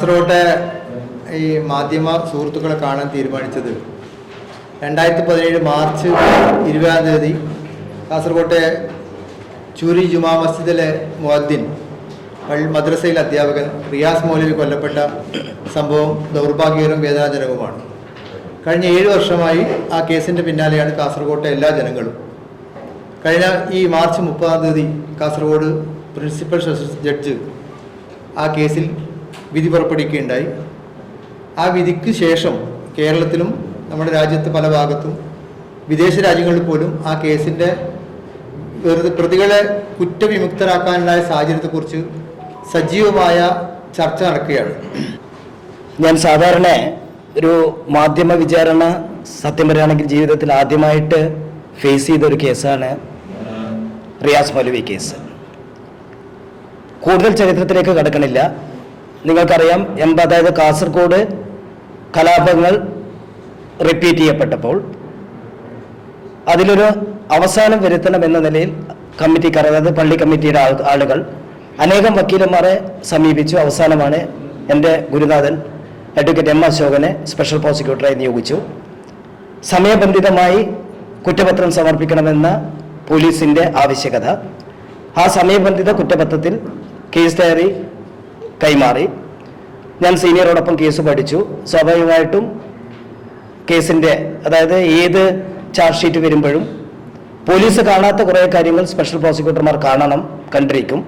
കാസർഗോട്ടെ ഈ മാധ്യമ സുഹൃത്തുക്കളെ കാണാൻ തീരുമാനിച്ചത് രണ്ടായിരത്തി പതിനേഴ് മാർച്ച് ഇരുപതാം തീയതി കാസർഗോട്ടെ ചൂരി ജുമാ മസ്ജിദിലെ മുഅദ്ദിൻ പള്ളി മദ്രസയിലെ അധ്യാപകൻ റിയാസ് മൗലവി കൊല്ലപ്പെട്ട സംഭവം ദൗർഭാഗ്യകരവും വേദനാജനകവുമാണ്. കഴിഞ്ഞ ഏഴ് വർഷമായി ആ കേസിന്റെ പിന്നാലെയാണ് കാസർഗോട്ടെ എല്ലാ ജനങ്ങളും. കഴിഞ്ഞ ഈ മാർച്ച് മുപ്പതാം തീയതി കാസർഗോഡ് പ്രിൻസിപ്പൽ ജഡ്ജ് ആ കേസിൽ വിധി പുറപ്പെടുവിക്കുകയുണ്ടായി. ആ വിധിക്ക് ശേഷം കേരളത്തിലും നമ്മുടെ രാജ്യത്ത് പല ഭാഗത്തും വിദേശ രാജ്യങ്ങളിൽ പോലും ആ കേസിന്റെ പ്രതികളെ കുറ്റവിമുക്തരാക്കാനുണ്ടായ സാഹചര്യത്തെക്കുറിച്ച് സജീവമായ ചർച്ച നടക്കുകയാണ്. ഞാൻ സാധാരണ ഒരു മാധ്യമ വിചാരണ സത്യം പറയുകയാണെങ്കിൽ ജീവിതത്തിൽ ആദ്യമായിട്ട് ഫേസ് ചെയ്ത ഒരു കേസാണ് റിയാസ് മൗലവി കേസ്. കൂടുതൽ ചരിത്രത്തിലേക്ക് കടക്കണില്ല. നിങ്ങൾക്കറിയാം എൺപത് അതായത് കാസർഗോഡ് കലാപങ്ങൾ റിപ്പീറ്റ് ചെയ്യപ്പെട്ടപ്പോൾ അതിലൊരു അവസാനം വരുത്തണം എന്ന നിലയിൽ കമ്മിറ്റിക്കാർ അതായത് പള്ളി കമ്മിറ്റിയുടെ ആളുകൾ അനേകം വക്കീലന്മാരെ സമീപിച്ചു. അവസാനമാണ് എന്റെ ഗുരുനാഥൻ അഡ്വക്കേറ്റ് എം അശോകനെ സ്പെഷ്യൽ പ്രോസിക്യൂട്ടറായി നിയോഗിച്ചു. സമയബന്ധിതമായി കുറ്റപത്രം സമർപ്പിക്കണമെന്ന പോലീസിന്റെ ആവശ്യകത. ആ സമയബന്ധിത കുറ്റപത്രത്തിൽ കേസ് ഡയറി കൈമാറി. ഞാൻ സീനിയറോടൊപ്പം കേസ് പഠിച്ചു. സ്വാഭാവികമായിട്ടും കേസിന്റെ അതായത് ഏത് ചാർജ് ഷീറ്റ് വരുമ്പോഴും പോലീസ് കാണാത്ത കുറേ കാര്യങ്ങൾ സ്പെഷ്യൽ പ്രോസിക്യൂട്ടർമാർ കാണണം കണ്ടിരിക്കും.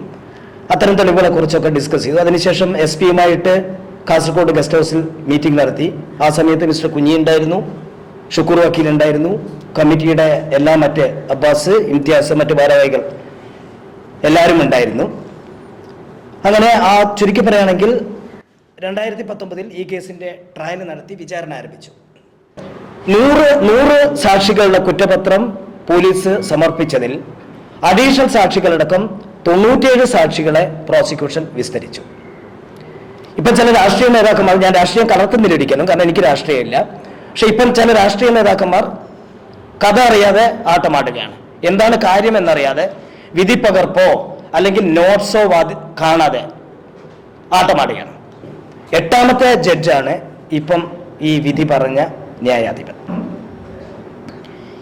അത്തരം തെളിവുകളെ കുറിച്ചൊക്കെ ഡിസ്കസ് ചെയ്തു. അതിനുശേഷം എസ് പിയുമായിട്ട് കാസർഗോഡ് ഗസ്റ്റ് ഹൗസിൽ മീറ്റിംഗ് നടത്തി. ആ സമയത്ത് മിസ്റ്റർ കുഞ്ഞി ഉണ്ടായിരുന്നു ഷുക്കൂർ വക്കീൽ ഉണ്ടായിരുന്നു. കമ്മിറ്റിയുടെ എല്ലാ മറ്റ് അബ്ബാസ് ഇംതിയാസ് മറ്റ് ഭാരവാഹികൾ എല്ലാവരും ഉണ്ടായിരുന്നു. അങ്ങനെ ആ ചുരുക്കി പറയുകയാണെങ്കിൽ രണ്ടായിരത്തി പത്തൊമ്പതിൽ ഈ കേസിന്റെ ട്രയൽ നടത്തി വിചാരണ ആരംഭിച്ചു. നൂറ് നൂറ് സാക്ഷികളുടെ കുറ്റപത്രം പോലീസ് സമർപ്പിച്ചതിൽ അഡീഷണൽ സാക്ഷികളടക്കം തൊണ്ണൂറ്റിയേഴ് സാക്ഷികളെ പ്രോസിക്യൂഷൻ വിസ്തരിച്ചു. ഇപ്പം ചില രാഷ്ട്രീയ നേതാക്കന്മാർ ഞാൻ രാഷ്ട്രീയം കലർത്തുന്നില്ല ഒരിക്കലും കാരണം എനിക്ക് രാഷ്ട്രീയമില്ല പക്ഷെ ഇപ്പം ചില രാഷ്ട്രീയ നേതാക്കന്മാർ കഥ അറിയാതെ ആട്ടമാടുകയാണ്. എന്താണ് കാര്യം എന്നറിയാതെ വിധി പകർപ്പോ അല്ലെങ്കിൽ നോട്ട്സോ കാണാതെ ആട്ടമാടുകയാണ്. എട്ടാമത്തെ ജഡ്ജാണ് ഇപ്പം ഈ വിധി പറഞ്ഞ ന്യായാധിപൻ.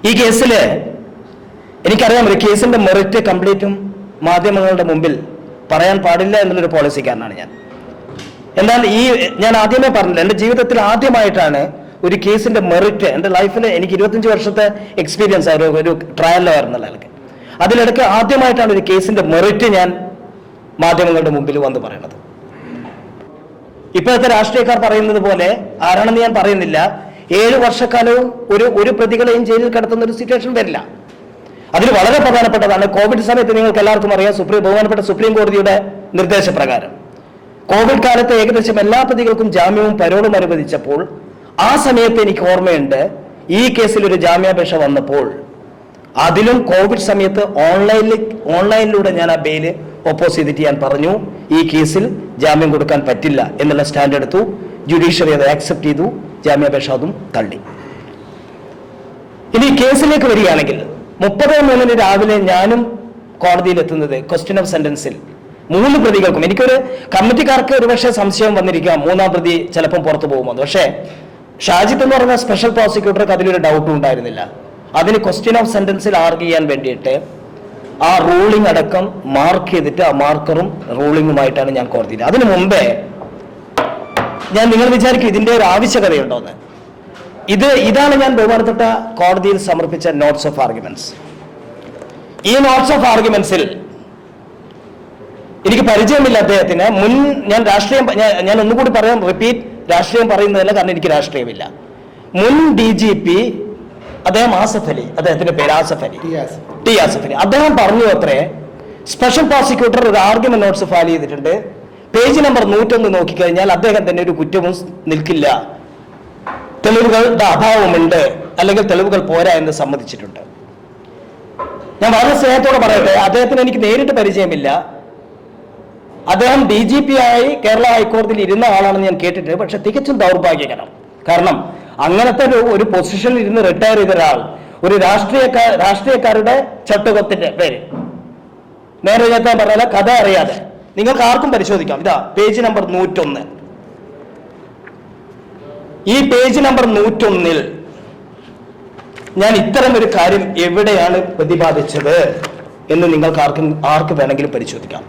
ഈ കേസിൽ എനിക്കറിയാം ഒരു കേസിന്റെ മെറിറ്റ് കംപ്ലീറ്റും മാധ്യമങ്ങളുടെ മുമ്പിൽ പറയാൻ പാടില്ല എന്നുള്ളൊരു പോളിസിക്കാരനാണ് ഞാൻ. എന്നാൽ ഈ ഞാൻ ആദ്യമേ പറഞ്ഞില്ല എന്റെ ജീവിതത്തിൽ ആദ്യമായിട്ടാണ് ഒരു കേസിന്റെ മെറിറ്റ് എന്റെ ലൈഫിൽ എനിക്ക് ഇരുപത്തഞ്ച് വർഷത്തെ എക്സ്പീരിയൻസ് ആയിരുന്നു ഒരു ട്രയൽ എന്നുള്ള നിലയ്ക്ക് അതിലിടയ്ക്ക് ആദ്യമായിട്ടാണ് ഒരു കേസിന്റെ മെറിറ്റ് ഞാൻ മാധ്യമങ്ങളുടെ മുമ്പിൽ വന്ന് പറയുന്നത് ഇപ്പോഴത്തെ രാഷ്ട്രീയക്കാർ പറയുന്നത് പോലെ ആരാണെന്ന് ഞാൻ പറയുന്നില്ല. ഏഴ് വർഷക്കാലവും ഒരു ഒരു പ്രതികളെയും ജയിലിൽ കിടത്തുന്ന ഒരു സിറ്റുവേഷൻ വരില്ല. അതിൽ വളരെ പ്രധാനപ്പെട്ടതാണ് കോവിഡ് സമയത്ത് നിങ്ങൾക്ക് എല്ലാവർക്കും അറിയാം സുപ്രീം ബഹുമാനപ്പെട്ട സുപ്രീം കോടതിയുടെ നിർദ്ദേശപ്രകാരം. കോവിഡ് കാലത്ത് ഏകദേശം എല്ലാ പ്രതികൾക്കും ജാമ്യവും പരോളും അനുവദിച്ചപ്പോൾ ആ സമയത്ത് എനിക്ക് ഓർമ്മയുണ്ട് ഈ കേസിൽ ഒരു ജാമ്യാപേക്ഷ വന്നപ്പോൾ അതിലും കോവിഡ് സമയത്ത് ഓൺലൈനിൽ ഓൺലൈനിലൂടെ ഞാൻ ആ ബെയിൽ ഒപ്പോസ് ചെയ്തിട്ട് ഞാൻ പറഞ്ഞു ഈ കേസിൽ ജാമ്യം കൊടുക്കാൻ പറ്റില്ല എന്നുള്ള സ്റ്റാൻഡ് എടുത്തു. ജുഡീഷ്യറി അത് ആക്സെപ്റ്റ് ചെയ്തു. ജാമ്യാപേക്ഷ അതും തള്ളി. ഇനി കേസിലേക്ക് വരികയാണെങ്കിൽ മുപ്പത് മൂന്നിന് രാവിലെ ഞാനും കോടതിയിൽ എത്തുന്നത് ക്വസ്റ്റ്യൻ ഓഫ് സെന്റൻസിൽ മൂന്ന് പ്രതികൾക്കും എനിക്കൊരു കമ്മിറ്റിക്കാർക്ക് ഒരുപക്ഷെ സംശയം വന്നിരിക്കാം. മൂന്നാം പ്രതി ചിലപ്പം പുറത്തു പോകുമെന്ന്. പക്ഷേ ഷാജിത്ത് എന്ന് പറയുന്ന സ്പെഷ്യൽ പ്രോസിക്യൂട്ടർക്ക് അതിലൊരു ഡൗട്ടും ഉണ്ടായിരുന്നില്ല. അതിന് ക്വസ്റ്റ്യൻ ഓഫ് സെന്റൻസിൽ ആർഗ് ചെയ്യാൻ വേണ്ടിയിട്ട് ആ റൂളിംഗ് അടക്കം മാർക്ക് ചെയ്തിട്ട് ആ മാർക്കറും റൂളിംഗുമായിട്ടാണ് ഞാൻ കോടതിയിൽ അതിനു മുമ്പേ ഞാൻ നിങ്ങൾ വിചാരിക്കും ഇതിന്റെ ഒരു ആവശ്യകതയുണ്ടോന്ന്. ഇത് ഇതാണ് ഞാൻ ബഹുമാനപ്പെട്ട കോടതിയിൽ സമർപ്പിച്ച നോട്ട്സ് ഓഫ് ആർഗ്യുമെന്റ്സ് ഈ നോട്ട്സ് ഓഫ് ആർഗ്യുമെന്റ്സിൽ എനിക്ക് പരിചയമില്ല അദ്ദേഹത്തിന്. മുൻ ഞാൻ രാഷ്ട്രീയം ഞാൻ- ഒന്നുകൂടി പറയാം റിപ്പീറ്റ് രാഷ്ട്രീയം പറയുന്നതല്ല കാരണം എനിക്ക് രാഷ്ട്രീയമില്ല. മുൻ ഡി ജി പി അദ്ദേഹം ആസഫലി അലി അദ്ദേഹത്തിന്റെ പേര് ആസഫ് അലി. ടി ആസഫലി ആസഫ് അലി. അദ്ദേഹം പറഞ്ഞു അത്രേ സ്പെഷ്യൽ പ്രോസിക്യൂട്ടർ ഒരു ആർഗ്യുമെന്റ് നോട്ട്സ് ഫയൽ ചെയ്തിട്ടുണ്ട്. പേജ് നമ്പർ നൂറ്റൊന്ന് നോക്കിക്കഴിഞ്ഞാൽ അദ്ദേഹം തന്നെ ഒരു കുറ്റവും നിൽക്കില്ല. തെളിവുകളുടെ അഭാവമുണ്ട് അല്ലെങ്കിൽ തെളിവുകൾ പോരാ എന്ന് സമ്മതിച്ചിട്ടുണ്ട്. ഞാൻ വളരെ സ്നേഹത്തോടെ പറയട്ടെ അദ്ദേഹത്തിന് എനിക്ക് നേരിട്ട് പരിചയമില്ല. അദ്ദേഹം ഡി ജി പി ആയി കേരള ഹൈക്കോടതിയിൽ ഇരുന്ന ആളാണെന്ന് ഞാൻ കേട്ടിട്ടുണ്ട് പക്ഷെ തികച്ചും ദൗർഭാഗ്യകരം. കാരണം അങ്ങനത്തെ ഒരു ഒരു പൊസിഷനിൽ ഇരുന്ന് റിട്ടയർ ചെയ്ത ഒരാൾ ഒരു രാഷ്ട്രീയക്കാർ രാഷ്ട്രീയക്കാരുടെ ചട്ടുകത്തിന്റെ പേര്. നേരെ ഞാൻ പറഞ്ഞ കഥ അറിയാതെ. നിങ്ങൾക്ക് ആർക്കും പരിശോധിക്കാം. ഇതാ പേജ് നമ്പർ നൂറ്റൊന്ന്. ഈ പേജ് നമ്പർ നൂറ്റൊന്നിൽ ഞാൻ ഇത്തരം ഒരു കാര്യം എവിടെയാണ് പ്രതിപാദിച്ചത് എന്ന് നിങ്ങൾക്ക് ആർക്കും ആർക്ക് വേണമെങ്കിലും പരിശോധിക്കാം.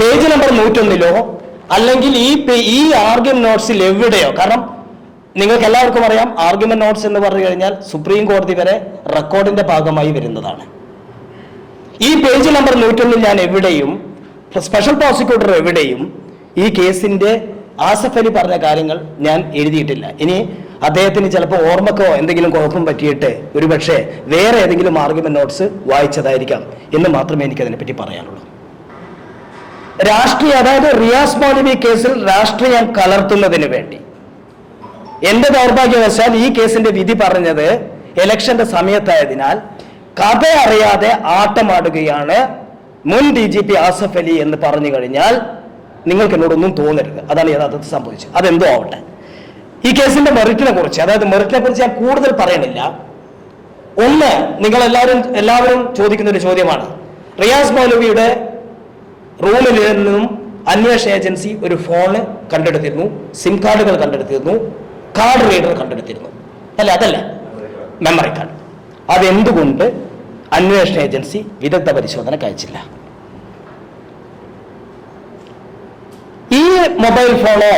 പേജ് നമ്പർ നൂറ്റൊന്നിലോ അല്ലെങ്കിൽ ഈ ഈ ആർഗ്യം നോട്ട്സിൽ എവിടെയോ കാരണം നിങ്ങൾക്ക് എല്ലാവർക്കും അറിയാം ആർഗ്യുമെന്റ് നോട്ട്സ് എന്ന് പറഞ്ഞു കഴിഞ്ഞാൽ സുപ്രീം കോടതി വരെ റെക്കോർഡിന്റെ ഭാഗമായി വരുന്നതാണ്. ഈ പേജ് നമ്പർ നൂറ്റൊന്നിൽ ഞാൻ എവിടെയും സ്പെഷ്യൽ പ്രോസിക്യൂട്ടർ എവിടെയും ഈ കേസിന്റെ ആസഫ് അലി പറഞ്ഞ കാര്യങ്ങൾ ഞാൻ എഴുതിയിട്ടില്ല. ഇനി അദ്ദേഹത്തിന് ചിലപ്പോൾ ഓർമ്മക്കോ എന്തെങ്കിലും കുഴപ്പം പറ്റിയിട്ട് ഒരുപക്ഷെ വേറെ ഏതെങ്കിലും ആർഗ്യുമെന്റ് നോട്ട്സ് വായിച്ചതായിരിക്കാം എന്ന് മാത്രമേ എനിക്ക് അതിനെപ്പറ്റി പറയാനുള്ളൂ. രാഷ്ട്രീയ അതായത് റിയാസ് മൗലവി കേസിൽ രാഷ്ട്രീയം കലർത്തുന്നതിന് വേണ്ടി. എന്റെ ദൗർഭാഗ്യവശാൽ ഈ കേസിന്റെ വിധി പറഞ്ഞത് ഇലക്ഷന്റെ സമയത്തായതിനാൽ കഥ അറിയാതെ ആട്ടമാടുകയാണ് മുൻ D G P Asaf Ali എന്ന് പറഞ്ഞു കഴിഞ്ഞാൽ നിങ്ങൾക്ക് എന്നോടൊന്നും തോന്നരുത്. അതാണ് യഥാർത്ഥത്തിൽ സംഭവിച്ചത്. അതെന്തോ ആവട്ടെ. ഈ കേസിന്റെ മെറിറ്റിനെ കുറിച്ച് അതായത് മെറിറ്റിനെ കുറിച്ച് ഞാൻ കൂടുതൽ പറയണില്ല. ഒന്ന് നിങ്ങൾ എല്ലാവരും എല്ലാവരും ചോദിക്കുന്ന ഒരു ചോദ്യമാണ്. റിയാസ് മൗലവിയുടെ റൂമിൽ നിന്നും അന്വേഷണ ഏജൻസി ഒരു ഫോണ് കണ്ടെടുത്തിരുന്നു സിം കാർഡുകൾ കണ്ടെടുത്തിരുന്നു. Card reader കണ്ടെടുത്തിരുന്നു. അല്ല? അതല്ല. മെമ്മറി കാർഡ് അതെന്തുകൊണ്ട് അന്വേഷണ ഏജൻസി വിദഗ്ധ പരിശോധന കഴിച്ചില്ല? ഈ മൊബൈൽ ഫോണോ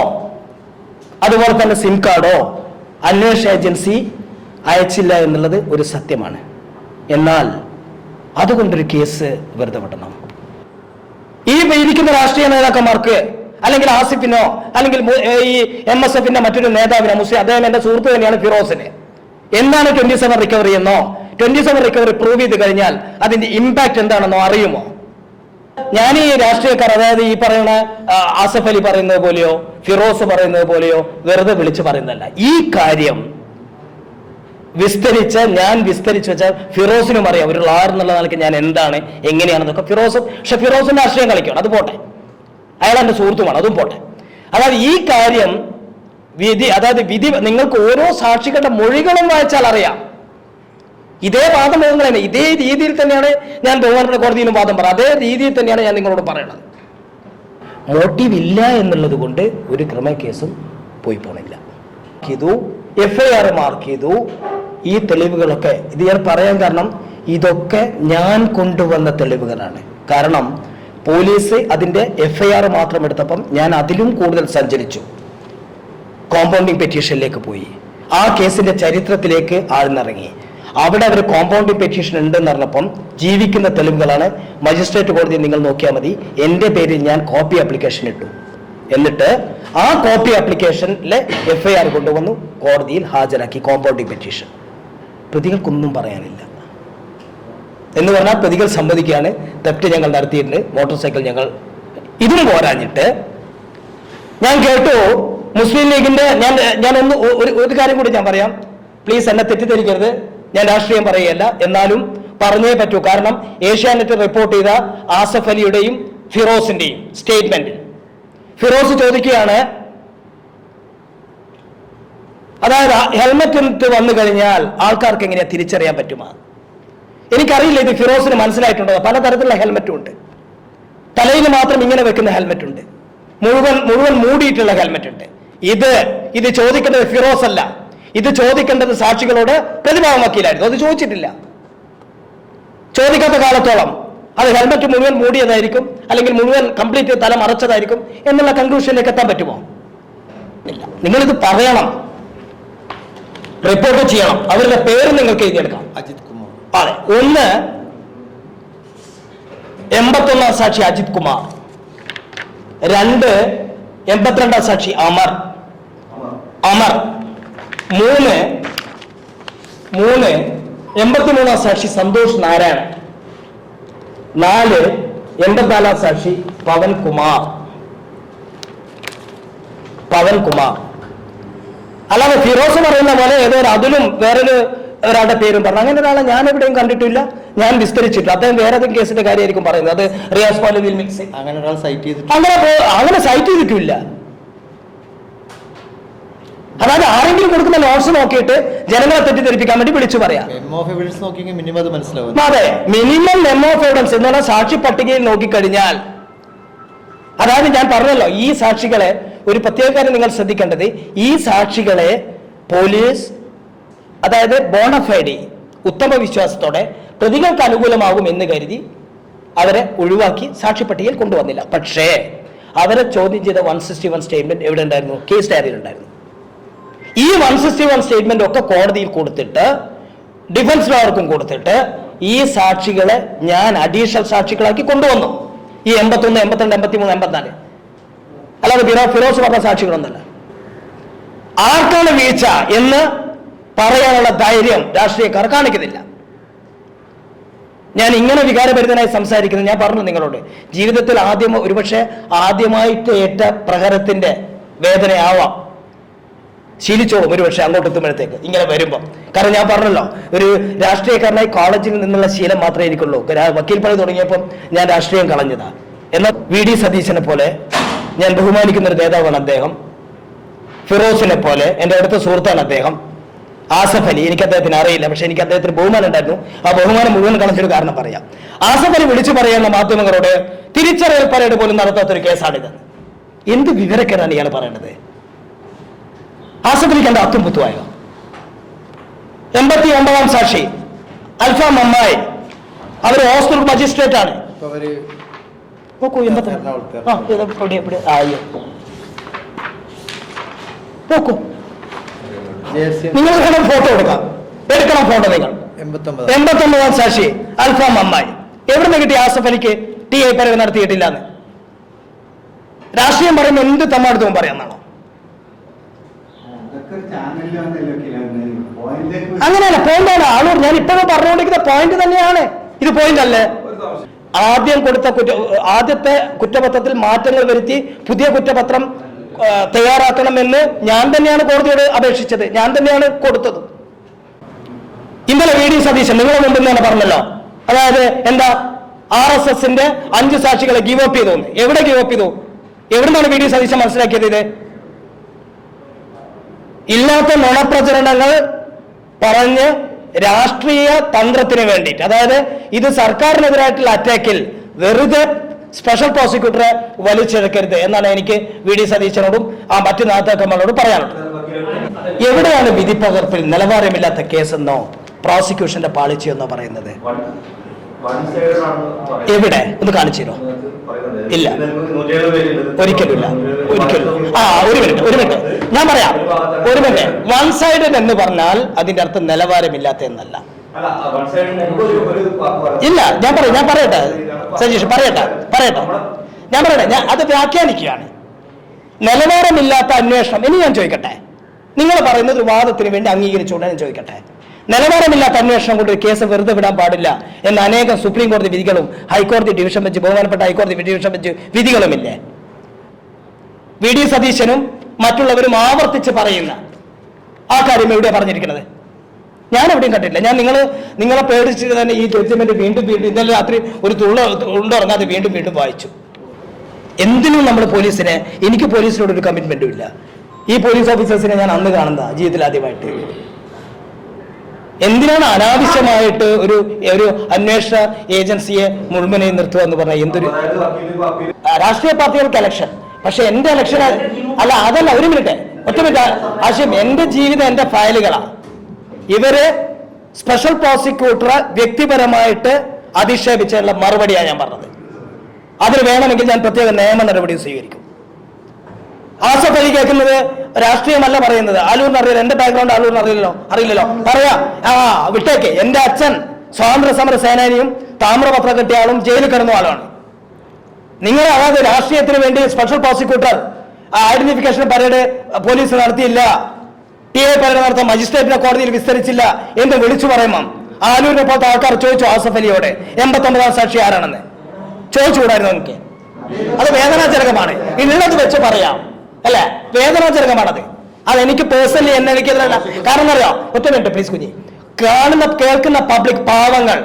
അതുപോലെ തന്നെ സിം കാർഡോ അന്വേഷണ ഏജൻസി അയച്ചില്ല എന്നുള്ളത് ഒരു സത്യമാണ്. എന്നാൽ അതുകൊണ്ടൊരു കേസ് വെറുതെ വിടണം ഈ ഇരിക്കുന്ന രാഷ്ട്രീയ നേതാക്കന്മാർക്ക് അല്ലെങ്കിൽ ആസിഫിനോ അല്ലെങ്കിൽ ഈ എം എസ് എഫിന്റെ മറ്റൊരു നേതാവിനോ മുസ്ലിം അദ്ദേഹം എന്റെ സുഹൃത്ത് തന്നെയാണ് ഫിറോസിന്. എന്താണ് ട്വന്റി സെവൻ റിക്കവറി എന്നോ? ട്വന്റി സെവൻ റിക്കവറി പ്രൂവ് ചെയ്ത് കഴിഞ്ഞാൽ അതിന്റെ ഇമ്പാക്ട് എന്താണെന്നോ അറിയുമോ? ഞാൻ ഈ രാഷ്ട്രീയക്കാർ അതായത് ഈ പറയുന്ന ആസഫ് അലി പറയുന്നത് പോലെയോ ഫിറോസ് പറയുന്നത് പോലെയോ വെറുതെ വിളിച്ച് പറയുന്നതല്ല. ഈ കാര്യം വിസ്തരിച്ച ഞാൻ വിസ്തരിച്ച് വെച്ചാൽ ഫിറോസിനും അറിയാം. ഒരു ലാർ എന്നുള്ള നിലയ്ക്ക് ഞാൻ എന്താണ് എങ്ങനെയാണെന്നൊക്കെ. ഫിറോസും പക്ഷെ ഫിറോസിന്റെ രാഷ്ട്രീയം കളിക്കണം. അത് പോട്ടെ. അയാൾ എന്റെ സുഹൃത്തുമാണ്. അതും പോട്ടെ. അതായത് ഈ കാര്യം വിധി അതായത് വിധി നിങ്ങൾക്ക് ഓരോ സാക്ഷികളുടെ മൊഴികളും വായിച്ചാൽ അറിയാം. ഇതേ വാദം തന്നെ ഇതേ രീതിയിൽ തന്നെയാണ് ഞാൻ ബഹുമാനപ്പെട്ട കോടതിയിലും വാദം പറയാം അതേ രീതിയിൽ തന്നെയാണ് ഞാൻ നിങ്ങളോട് പറയുന്നത്. മോട്ടീവ് ഇല്ല എന്നുള്ളത് കൊണ്ട് ഒരു ക്രിമിനൽ പോയി പോണില്ല. ചെയ്തു എഫ് ഐ ആർ മാർക്ക് ചെയ്തു ഈ തെളിവുകളൊക്കെ ഇത് ഞാൻ പറയാൻ കാരണം ഇതൊക്കെ ഞാൻ കൊണ്ടുവന്ന തെളിവുകളാണ്. കാരണം പോലീസ് അതിന്റെ എഫ്ഐആർ മാത്രം എടുത്തപ്പം ഞാൻ അതിലും കൂടുതൽ സഞ്ചരിച്ചു. കോമ്പൗണ്ടിങ് പെറ്റീഷനിലേക്ക് പോയി. ആ കേസിന്റെ ചരിത്രത്തിലേക്ക് ആഴ്ന്നിറങ്ങി. അവിടെ അവർ കോമ്പൗണ്ടിങ് പെറ്റീഷൻ ഉണ്ടെന്ന് പറഞ്ഞപ്പം ജീവിക്കുന്ന തെളിവുകളാണ് മജിസ്ട്രേറ്റ് കോടതി നിങ്ങൾ നോക്കിയാൽ മതി. എന്റെ പേരിൽ ഞാൻ കോപ്പി ആപ്ലിക്കേഷൻ ഇട്ടു. എന്നിട്ട് ആ കോപ്പി ആപ്ലിക്കേഷനിലെ എഫ് ഐ ആർ കൊണ്ടുവന്നു. കോടതിയിൽ ഹാജരാക്കി കോമ്പൗണ്ടിങ് പെറ്റീഷൻ പ്രതികൾക്കൊന്നും പറയാനില്ല. എന്ന് പറഞ്ഞാൽ പ്രതികൾ സമ്മതിക്കുകയാണ് തെറ്റ് ഞങ്ങൾ നടത്തിയിട്ടുണ്ട്. മോട്ടോർ സൈക്കിൾ ഞങ്ങൾ ഇതും പോരാഞ്ഞിട്ട് ഞാൻ കേട്ടു. മുസ്ലിം ലീഗിന്റെ ഞാൻ ഞാൻ ഒന്ന് ഒരു ഒരു കാര്യം കൂടി ഞാൻ പറയാം. പ്ലീസ് എന്നെ തെറ്റിദ്ധരിക്കരുത്. ഞാൻ രാഷ്ട്രീയം പറയുകയല്ല. എന്നാലും പറഞ്ഞേ പറ്റൂ. കാരണം ഏഷ്യാനെറ്റ് റിപ്പോർട്ട് ചെയ്ത ആസഫ് അലിയുടെയും ഫിറോസിന്റെയും സ്റ്റേറ്റ്മെന്റ്. ഫിറോസ് ചോദിക്കുകയാണ് അതായത് ഹെൽമെറ്റ് വന്നു കഴിഞ്ഞാൽ ആൾക്കാർക്ക് എങ്ങനെയാ തിരിച്ചറിയാൻ പറ്റുമോ? എനിക്കറിയില്ല ഇത് ഫിറോസിന് മനസ്സിലായിട്ടുണ്ടോ? പലതരത്തിലുള്ള ഹെൽമെറ്റും ഉണ്ട്. തലയിൽ മാത്രം ഇങ്ങനെ വെക്കുന്ന ഹെൽമെറ്റ് ഉണ്ട്. മുഴുവൻ മുഴുവൻ മൂടിയിട്ടുള്ള ഹെൽമെറ്റ് ഉണ്ട്. ഇത് ഇത് ചോദിക്കേണ്ടത് ഫിറോസ് അല്ല. ഇത് ചോദിക്കേണ്ടത് സാക്ഷികളോട് പ്രതിഭാവം വക്കീലായിരുന്നു. അത് ചോദിച്ചിട്ടില്ല. ചോദിക്കാത്ത കാലത്തോളം അത് ഹെൽമെറ്റ് മുഴുവൻ മൂടിയതായിരിക്കും അല്ലെങ്കിൽ മുഴുവൻ കംപ്ലീറ്റ് തല മറച്ചതായിരിക്കും എന്നുള്ള കൺക്ലൂഷനിലേക്ക് എത്താൻ പറ്റുമോ? ഇല്ല. നിങ്ങളിത് പറയണം. റിപ്പോർട്ട് ചെയ്യണം. അവരുടെ പേര് നിങ്ങൾക്ക് എഴുതിയെടുക്കാം. അജിത് അതെ ഒന്ന് എൺപത്തൊന്നാം സാക്ഷി അജിത് കുമാർ. രണ്ട് എൺപത്തിരണ്ടാം സാക്ഷി അമർ. അമർ. മൂന്ന് മൂന്ന് എൺപത്തിമൂന്നാം സാക്ഷി സന്തോഷ് നാരായണൻ. നാല് എൺപത്തിനാലാം സാക്ഷി പവൻ കുമാർ. പവൻ കുമാർ. അല്ലാതെ ഫിറോസ് പറയുന്ന പോലെ ഏതോ അതിലും വേറൊരു ഒരാളുടെ പേരും പറഞ്ഞു. അങ്ങനെ ഒരാളെ ഞാൻ എവിടെയും കണ്ടിട്ടില്ല ഞാൻ വിസ്തരിച്ചിട്ടില്ല. അദ്ദേഹം വേറെ ഏതെങ്കിലും കേസിന്റെ കാര്യമായിരിക്കും പറയുന്നത്. അത് റിയാസ് മൗലവിയിൽ മിക്സ് അങ്ങനെ ഒരാൾ സൈറ്റ് ചെയ്തിട്ട് അങ്ങനെ അങ്ങനെ സൈറ്റ് ചെയ്തിട്ടില്ല. അതായത് ആരെങ്കിലും കൊടുക്കുന്ന നോട്ട്സ് നോക്കിയിട്ട് ജനങ്ങളെ തെറ്റിദ്ധരിപ്പിക്കാൻ വേണ്ടി വിളിച്ചു പറയാം. അതെ മിനിമം മെമ്മോ ഓഫ് എവിഡൻസ് എന്ന് പറഞ്ഞാൽ സാക്ഷി പട്ടികയിൽ നോക്കിക്കഴിഞ്ഞാൽ അതായത് ഞാൻ പറഞ്ഞല്ലോ ഈ സാക്ഷികളെ ഒരു പ്രത്യേക കാര്യം നിങ്ങൾ ശ്രദ്ധിക്കേണ്ടത് ഈ സാക്ഷികളെ പോലീസ് അതായത് ബോണഫൈഡി ഉത്തമ വിശ്വാസത്തോടെ പ്രതികൾക്ക് അനുകൂലമാകും എന്ന് കരുതി അവരെ ഒഴിവാക്കി സാക്ഷിപ്പട്ടികയിൽ കൊണ്ടുവന്നില്ല. പക്ഷേ അവരെ ചോദ്യം ചെയ്ത വൺ സിക്സ്റ്റി വൺ സ്റ്റേറ്റ്മെന്റ് എവിടെ ഉണ്ടായിരുന്നു? കേസ് ഡയറിയിൽ ഉണ്ടായിരുന്നു. ഈ വൺ സിക്സ്റ്റി വൺ സ്റ്റേറ്റ്മെന്റ് ഒക്കെ കോടതിയിൽ കൊടുത്തിട്ട് ഡിഫൻസ് ലോവർക്കും കൊടുത്തിട്ട് ഈ സാക്ഷികളെ ഞാൻ അഡീഷണൽ സാക്ഷികളാക്കി കൊണ്ടുവന്നു. ഈ എൺപത്തൊന്ന് എൺപത്തിരണ്ട് എൺപത്തി മൂന്ന് എൺപത്തിനാല്. അല്ലാതെ ഫിറോ ഫിറോസ് പറഞ്ഞ സാക്ഷികളൊന്നല്ല ആർക്കാണ് വീഴ്ച എന്ന് പറയാനുള്ള ധൈര്യം രാഷ്ട്രീയക്കാർ കാണിക്കുന്നില്ല ഞാൻ ഇങ്ങനെ വികാരഭരിതനായി സംസാരിക്കുന്നത് ഞാൻ പറഞ്ഞു നിങ്ങളോട്. ജീവിതത്തിൽ ആദ്യം ഒരുപക്ഷെ ആദ്യമായിട്ട് ഏറ്റ പ്രഹരത്തിന്റെ വേദനയാവാം. ശീലിച്ചോളും ഒരുപക്ഷെ അങ്ങോട്ട് എത്തുമ്പോഴത്തേക്ക് ഇങ്ങനെ വരുമ്പോൾ കാരണം ഞാൻ പറഞ്ഞല്ലോ ഒരു രാഷ്ട്രീയക്കാരനായി കോളേജിൽ നിന്നുള്ള ശീലം മാത്രമേ എനിക്കുള്ളൂ. വക്കീൽ പണി തുടങ്ങിയപ്പോൾ ഞാൻ രാഷ്ട്രീയം കളഞ്ഞതാ. എന്നാൽ വി. ഡി. സതീശനെ പോലെ ഞാൻ ബഹുമാനിക്കുന്ന ഒരു നേതാവാണ് അദ്ദേഹം. ഫിറോസിനെ പോലെ എന്റെ അടുത്ത സുഹൃത്താണ് അദ്ദേഹം. ആസഫ് അലി എനിക്ക് അദ്ദേഹത്തിന് അറിയില്ല പക്ഷെ എനിക്ക് അദ്ദേഹത്തിന് ബഹുമാനം ഉണ്ടായിരുന്നു. ആ ബഹുമാനം മുഴുവൻ കളഞ്ഞൊരു കാരണം പറയാം. ആസഫ് അലി വിളിച്ചു പറയുന്ന മാധ്യമങ്ങളോട് തിരിച്ചറിയൽ പരേഡ് പോലും നടത്താത്തൊരു കേസാണിത്. എന്ത് വിവരക്കേടാണ് ഇയാൾ പറയേണ്ടത് ആസഫ് അലിക്ക് എന്റെ അത്തും പുത്തുവായോ എൺപത്തി ഒമ്പതാം സാക്ഷി അൽഫ അമ്മായി അവർ ഹോസ്റ്റൽ മജിസ്ട്രേറ്റ് ആണ് നോക്കൂ എൺപത്തി നിങ്ങൾ വേണം ഫോട്ടോ എടുക്കാം. എടുക്കണം ഫോട്ടോ നിങ്ങൾ. എൺപത്തി എൺപത്തൊമ്പതാം സാക്ഷി അൽഫാം അമ്മായി. എവിടെ നിന്ന് കിട്ടി ആസഫ് അലിക്ക് ടി ഐ പരവ് നടത്തിയിട്ടില്ല എന്ന് രാഷ്ട്രീയം പറയുമ്പോൾ എന്ത് തമ്മാടുത്തവും പറയാന്നാണോ? അങ്ങനെയല്ല പോയിന്റാണ് ആളൂർ ഞാൻ ഇപ്പോഴും പറഞ്ഞുകൊണ്ടിരിക്കുന്ന പോയിന്റ് തന്നെയാണ്. ഇത് പോയിന്റ് അല്ലേ? ആദ്യം കൊടുത്ത കുറ്റ ആദ്യത്തെ കുറ്റപത്രത്തിൽ മാറ്റങ്ങൾ വരുത്തി പുതിയ കുറ്റപത്രം തയ്യാറാക്കണമെന്ന് ഞാൻ തന്നെയാണ് കോടതിയോട് അപേക്ഷിച്ചത്. ഞാൻ തന്നെയാണ് കൊടുത്തത്. ഇന്നലെ വി ഡി സതീശൻ നിങ്ങളെ മുമ്പിൽ തന്നെ പറഞ്ഞല്ലോ. അതായത് എന്താ ആർ എസ് എസിന്റെ അഞ്ച് സാക്ഷികളെ ഗീവ് അപ്പ് ചെയ്തു എവിടെ ഗീവ് അപ്പ് ചെയ്തു? എവിടുന്നാണ് വി ഡി സതീശൻ മനസ്സിലാക്കിയത് ഇത്? ഇല്ലാത്ത നുണപ്രചരണങ്ങൾ പറഞ്ഞ് രാഷ്ട്രീയ തന്ത്രത്തിന് വേണ്ടിയിട്ട്. അതായത് ഇത് സർക്കാരിനെതിരായിട്ടുള്ള അറ്റാക്കിൽ വെറുതെ സ്പെഷ്യൽ പ്രോസിക്യൂട്ടറെ വലിച്ചെടുക്കരുത് എന്നാണ് എനിക്ക് വി ഡി സതീശനോടും ആ മറ്റു നേതാക്കന്മാരോടും പറയാനുള്ളത്. എവിടെയാണ് വിധി പകർപ്പിൽ നിലവാരമില്ലാത്ത കേസെന്നോ പ്രോസിക്യൂഷന്റെ പാളിച്ചയെന്നോ പറയുന്നത്? എവിടെ? ഒന്ന് കാണിച്ചിരുന്നോ ഇല്ല. ഒരിക്കലുമില്ല. ഒരിക്കലും. ആ ഒരു മിനിറ്റ് ഒരു മിനിറ്റ്. ഞാൻ പറയാം. ഒരു മിനിറ്റ്. വൺ സൈഡഡ് എന്ന് പറഞ്ഞാൽ അതിന്റെ അർത്ഥം നിലവാരമില്ലാത്ത എന്നല്ല. ഇല്ല ഞാൻ പറയാം ഞാൻ പറയട്ടെ. സജീഷ് പറയട്ടെ പറയട്ടെ. ഞാൻ പറയട്ടെ ഞാൻ അത് വ്യാഖ്യാനിക്കുകയാണ്. നിലവാരമില്ലാത്ത അന്വേഷണം ഇനി ഞാൻ ചോദിക്കട്ടെ. നിങ്ങൾ പറയുന്നത് ഒരു വാദത്തിന് വേണ്ടി അംഗീകരിച്ചുകൊണ്ട് ഞാൻ ചോദിക്കട്ടെ. നിലവാരമില്ലാത്ത അന്വേഷണം കൊണ്ട് ഒരു കേസ് വെറുതെ വിടാൻ പാടില്ല എന്ന അനേകം സുപ്രീം കോടതി വിധികളും ഹൈക്കോടതി ഡിവിഷൻ ബെഞ്ച് ബഹുമാനപ്പെട്ട ഹൈക്കോടതി ഡിവിഷൻ ബെഞ്ച് വിധികളുമില്ലേ? വി. ഡി. സതീശനും മറ്റുള്ളവരും ആവർത്തിച്ച് പറയുന്ന ആ കാര്യം എവിടെയാണ് പറഞ്ഞിരിക്കുന്നത്? ഞാൻ എവിടെയും കണ്ടിട്ടില്ല. ഞാൻ നിങ്ങൾ നിങ്ങളെ പേടിച്ചിട്ട് തന്നെ ഈ ജഡ്ജ്മെന്റ് വീണ്ടും വീണ്ടും ഇന്നലെ രാത്രി ഒരു തുള്ള ഉണ്ടുറങ്ങാതെ വീണ്ടും വീണ്ടും വായിച്ചു. എന്തിനും നമ്മൾ പോലീസിനെ എനിക്ക് പോലീസിനോട് ഒരു കമ്മിറ്റ്മെന്റും ഇല്ല. ഈ പോലീസ് ഓഫീസേഴ്സിനെ ഞാൻ അന്ന് കാണുന്ന ജീവിതത്തിൽ ആദ്യമായിട്ട്. എന്തിനാണ് അനാവശ്യമായിട്ട് ഒരു ഒരു അന്വേഷണ ഏജൻസിയെ മുഴുവനെ നിർത്തുക എന്ന് പറഞ്ഞാൽ എന്തൊരു രാഷ്ട്രീയ പാർട്ടികൾക്ക് ഇലക്ഷൻ പക്ഷെ എന്റെ ഇലക്ഷൻ അല്ല അതല്ല ഒരു മിനിറ്റ് ഒറ്റ മിനിറ്റ് ആശയം എന്റെ ജീവിതം എന്റെ ഫയലുകളാണ് ഇവർ സ്പെഷ്യൽ പ്രോസിക്യൂട്ടറെ വ്യക്തിപരമായിട്ട് അധിക്ഷേപിച്ചതിനുള്ള മറുപടിയാണ് ഞാൻ പറഞ്ഞത്. അതിന് വേണമെങ്കിൽ ഞാൻ പ്രത്യേക നിയമ നടപടി സ്വീകരിക്കും. ആസഫ് അലി കേൾക്കുന്നത് രാഷ്ട്രീയമല്ല പറയുന്നത്. ആലൂരിന് അറിയില്ല. എന്റെ ബാക്ക്ഗ്രൗണ്ട് ആലൂരിന് അറിയില്ലല്ലോ? അറിയില്ലല്ലോ? പറയാ. ആ വിട്ടേക്ക്. എന്റെ അച്ഛൻ സ്വാതന്ത്ര്യ സമര സേനാനിയും താമ്രപത്ര കിട്ടിയ ആളും ജയിലിൽ കിടന്ന ആളാണ്. നിങ്ങൾ അതായത് രാഷ്ട്രീയത്തിന് വേണ്ടി special prosecutor identification parade police നടത്തിയില്ല. ടി പരേഡ് നടത്താൻ മജിസ്ട്രേറ്റിനെ കോടതിയിൽ വിസ്തരിച്ചില്ല എന്ന് വിളിച്ചു പറയുമ്പം ആലൂരിനെ പോലത്തെ ആൾക്കാർ ചോദിച്ചു ആസഫ് അലിയോട് എൺപത്തൊമ്പതാം സാക്ഷി ആരാണെന്ന്? ചോദിച്ചുകൂടായിരുന്നു നമുക്ക്. അത് വേദനാജനകമാണ്. ഉള്ളത് വെച്ച് പറയാം. അല്ലേ? വേദനാജനകമാണത് അത്. എനിക്ക് പേഴ്സണലി എന്നെ എനിക്ക് കാരണം അറിയാം? ഒറ്റ മിനിറ്റ് പ്ലീസ് കുഞ്ഞി. കാണുന്ന കേൾക്കുന്ന പബ്ലിക് പാവങ്ങൾ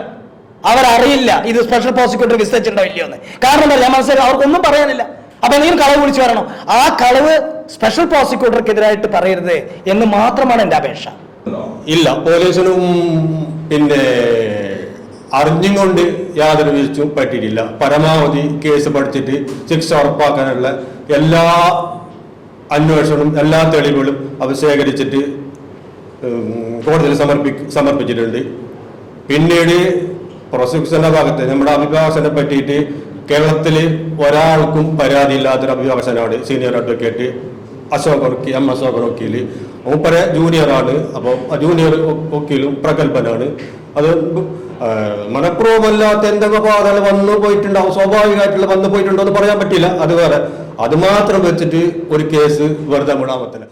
അവരറിയില്ല ഇത് സ്പെഷ്യൽ പ്രോസിക്യൂട്ടർ വിസ്തരിച്ചിട്ടുണ്ടോ ഇല്ലയോ എന്ന് കാരണം എന്താ ഞാൻ മനസ്സിലാക്കി അവർക്കൊന്നും പറയാനില്ല. അപ്പൊ എന്തെങ്കിലും കളവ് വിളിച്ചു വരണം ആ കളവ് സ്പെഷ്യൽ പ്രോസിക്യൂട്ടർക്കെതിരായിട്ട് പറയരുത് എന്ന് മാത്രമാണ് എന്റെ അപേക്ഷ. ഇല്ല പോലീസിനും പിന്നെ അറിഞ്ഞും കൊണ്ട് യാതൊരു വീഴ്ചയും പറ്റിയിട്ടില്ല. പരമാവധി കേസ് പഠിച്ചിട്ട് ശിക്ഷ ഉറപ്പാക്കാനുള്ള എല്ലാ അന്വേഷണവും എല്ലാ തെളിവുകളും അവർ ശേഖരിച്ചിട്ട് കോടതിയിൽ സമർപ്പി സമർപ്പിച്ചിട്ടുണ്ട്. പിന്നീട് പ്രോസിക്യൂഷന്റെ ഭാഗത്ത് നമ്മുടെ അഭിഭാഷകനെ പറ്റിയിട്ട് കേരളത്തിൽ ഒരാൾക്കും പരാതിയില്ലാത്തൊരു അഭിഭാഷകനാണ് സീനിയർ അഡ്വക്കേറ്റ് അശോക് വക്കി എം അശോക് വക്കീൽ മൂപ്പരെ ജൂനിയറാണ് അപ്പോൾ ജൂനിയർ വക്കീലും പ്രഗത്ഭനാണ്. അത് മനഃപൂർവമല്ലാത്ത എന്തൊക്കെ പാതകൾ വന്നു പോയിട്ടുണ്ടാവും സ്വാഭാവികമായിട്ടുള്ള വന്നു പോയിട്ടുണ്ടോ എന്ന് പറയാൻ പറ്റില്ല. അത് വേറെ. വെച്ചിട്ട് ഒരു കേസ് വെറുതെ വിടാൻ പറ്റില്ല.